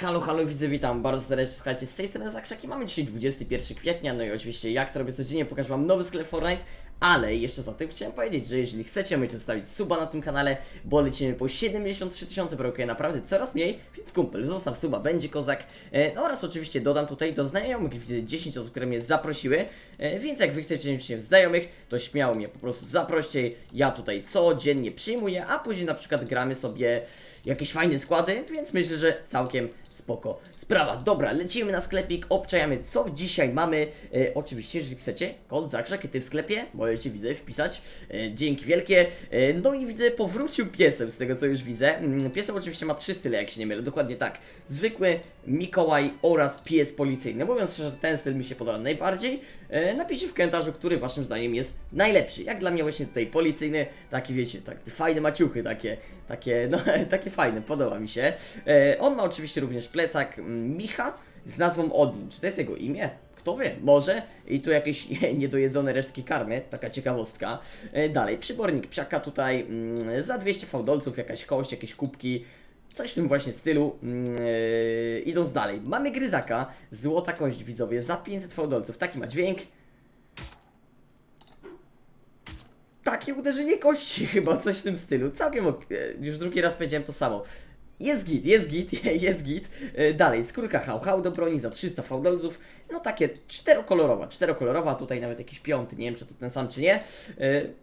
Halo, halo, widzę, witam bardzo serdecznie, słuchajcie, z tej strony Zakrzaki, mamy dzisiaj 21 kwietnia, no i oczywiście jak to robię codziennie, pokażę wam nowy sklep Fortnite, ale jeszcze za tym chciałem powiedzieć, że jeżeli chcecie mieć zostawić suba na tym kanale, bo lecimy po 73 tysiące, brakuje naprawdę coraz mniej, więc kumpel, zostaw suba, będzie kozak, e, no oraz oczywiście dodam tutaj do znajomych, widzę 10 osób, które mnie zaprosiły, e, więc jak wy chcecie mieć znajomych, to śmiało mnie po prostu zaproście, ja tutaj codziennie przyjmuję, a później na przykład gramy sobie jakieś fajne składy, więc myślę, że całkiem spoko sprawa. Dobra, lecimy na sklepik, obczajamy co dzisiaj mamy. E, oczywiście, jeżeli chcecie, kod zakrzakiety w sklepie, widzę wpisać. E, dzięki wielkie. E, no i widzę, powrócił piesem z tego co już widzę. Mm, Piesem oczywiście ma trzy style, jak się nie mylę, dokładnie tak. Zwykły, Mikołaj oraz pies policyjny. Mówiąc szczerze, ten styl mi się podoba najbardziej. E, napiszcie w komentarzu, który waszym zdaniem jest najlepszy. Jak dla mnie właśnie tutaj policyjny, taki wiecie, tak fajne maciuchy, takie, takie, no, takie fajne, podoba mi się. On ma oczywiście również plecak mm, Micha z nazwą Odin. Czy to jest jego imię? Kto wie, może. I tu jakieś niedojedzone resztki karmy, taka ciekawostka. E, dalej, przybornik psiaka tutaj mm, za 200 fałdolców, jakaś kość, jakieś kubki. Coś w tym właśnie stylu. E, idąc dalej, mamy gryzaka, złota kość widzowie, za 500 fałdolców. Taki ma dźwięk. Takie uderzenie kości chyba, coś w tym stylu. Całkiem ok. e, Już drugi raz powiedziałem to samo. Jest git, jest git, jest git. E, Dalej, skórka hał, hał do broni za 300 fałdolców. No takie czterokolorowa, czterokolorowa, tutaj nawet jakiś piąty, nie wiem czy to ten sam czy nie. E,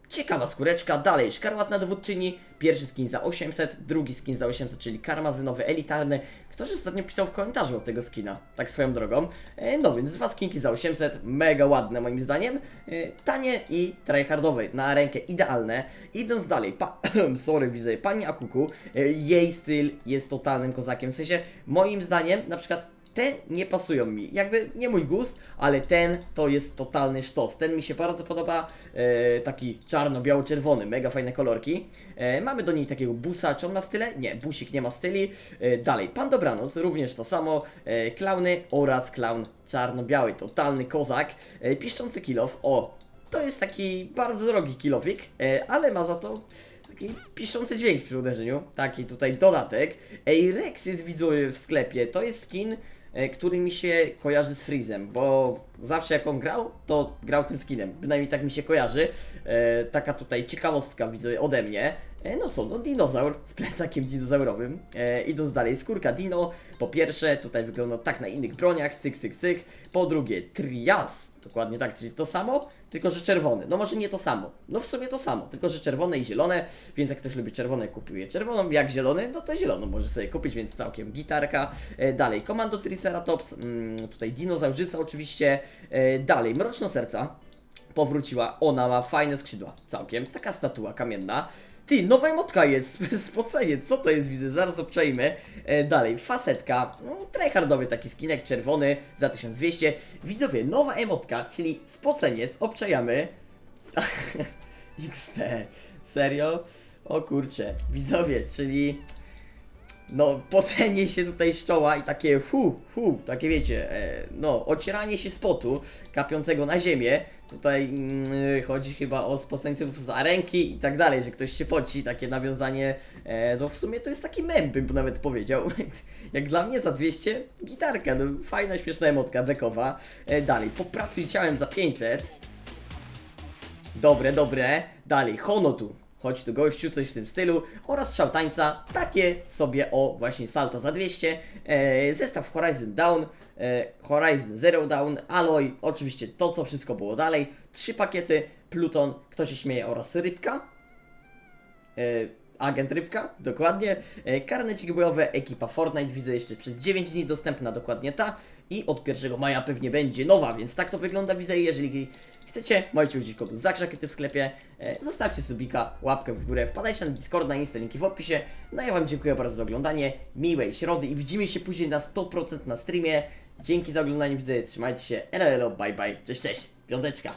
Ciekawa skóreczka, dalej szkarłatna dowódczyni, pierwszy skin za 800, drugi skin za 800, czyli karmazynowy, elitarny. Ktoś ostatnio pisał w komentarzu od tego skina, tak swoją drogą. E, No więc dwa skinki za 800, mega ładne moim zdaniem. E, Tanie i tryhardowe, na rękę idealne. Idąc dalej, pa sorry widzę, pani Akuku, e, jej styl jest totalnym kozakiem, w sensie moim zdaniem na przykład te nie pasują mi. Jakby nie mój gust, ale ten to jest totalny sztos. Ten mi się bardzo podoba. E, taki czarno-biało-czerwony, mega fajne kolorki. E, mamy do niej takiego busa. Czy on ma style? Nie, busik nie ma styli. E, dalej, pan Dobranoc, również to samo. E, klauny oraz klaun czarno-biały, totalny kozak. E, piszczący kilof. O, to jest taki bardzo drogi kilowik, e, ale ma za to taki piszczący dźwięk przy uderzeniu. Taki tutaj dodatek. Ej, Rex jest widzowie w sklepie. To jest skin, który mi się kojarzy z Freezem, bo zawsze jak on grał, to grał tym skinem. Bynajmniej tak mi się kojarzy. E, taka tutaj ciekawostka widzę ode mnie. E, no co, no dinozaur z plecakiem dinozaurowym. E, idąc dalej, skórka dino. Po pierwsze, tutaj wygląda tak na innych broniach, cyk, cyk, cyk. Po drugie, trias. Dokładnie tak, czyli to samo, tylko że czerwony. No może nie to samo. No w sumie to samo, tylko że czerwone i zielone, więc jak ktoś lubi czerwone, kupuje czerwoną, jak zielony, no to zieloną może sobie kupić, więc całkiem gitarka. E, dalej, komando Triceratops, mm, tutaj dinozaurzyca oczywiście. E, dalej, Mroczno Serca powróciła, ona ma fajne skrzydła, całkiem, taka statua kamienna. Ty, nowa emotka jest, spocenie, co to jest, widzę, zaraz obczajmy. E, dalej, fasetka, no, tryhardowy taki skinek czerwony za 1200. Widzowie, nowa emotka, czyli spocenie, obczajamy. XT, serio? O kurcze, widzowie, czyli no, pocenie się tutaj z czoła i takie hu, hu, takie wiecie, e, no, ocieranie się z potu kapiącego na ziemię. Tutaj mm, chodzi chyba o spoceńców za ręki i tak dalej, że ktoś się poci, takie nawiązanie, e, to w sumie to jest taki mem, bym nawet powiedział. Jak dla mnie za 200, gitarka, no, fajna, śmieszna emotka bekowa. E, dalej, popracuj ciałem za 500. Dobre, dobre. Dalej, Honotu. Chodź tu gościu, coś w tym stylu. Oraz szałtańca, takie sobie o właśnie salto za 200. E, zestaw Horizon Down, e, Horizon Zero Down, Alloy, oczywiście to co wszystko było dalej. Trzy pakiety, Pluton, kto się śmieje oraz Rybka. E, agent Rybka, dokładnie. E, karnecik bojowy, ekipa Fortnite, widzę jeszcze przez 9 dni dostępna dokładnie ta. I od 1 maja pewnie będzie nowa, więc tak to wygląda, widzę. Jeżeli chcecie, możecie użyć kodu zakrzakiety w sklepie. E, zostawcie subika, łapkę w górę, wpadajcie na Discord, na Insta, linki w opisie. No ja Wam dziękuję bardzo za oglądanie, miłej środy i widzimy się później na 100% na streamie. Dzięki za oglądanie, widzę, trzymajcie się, elo, bye bye, cześć, cześć, piąteczka.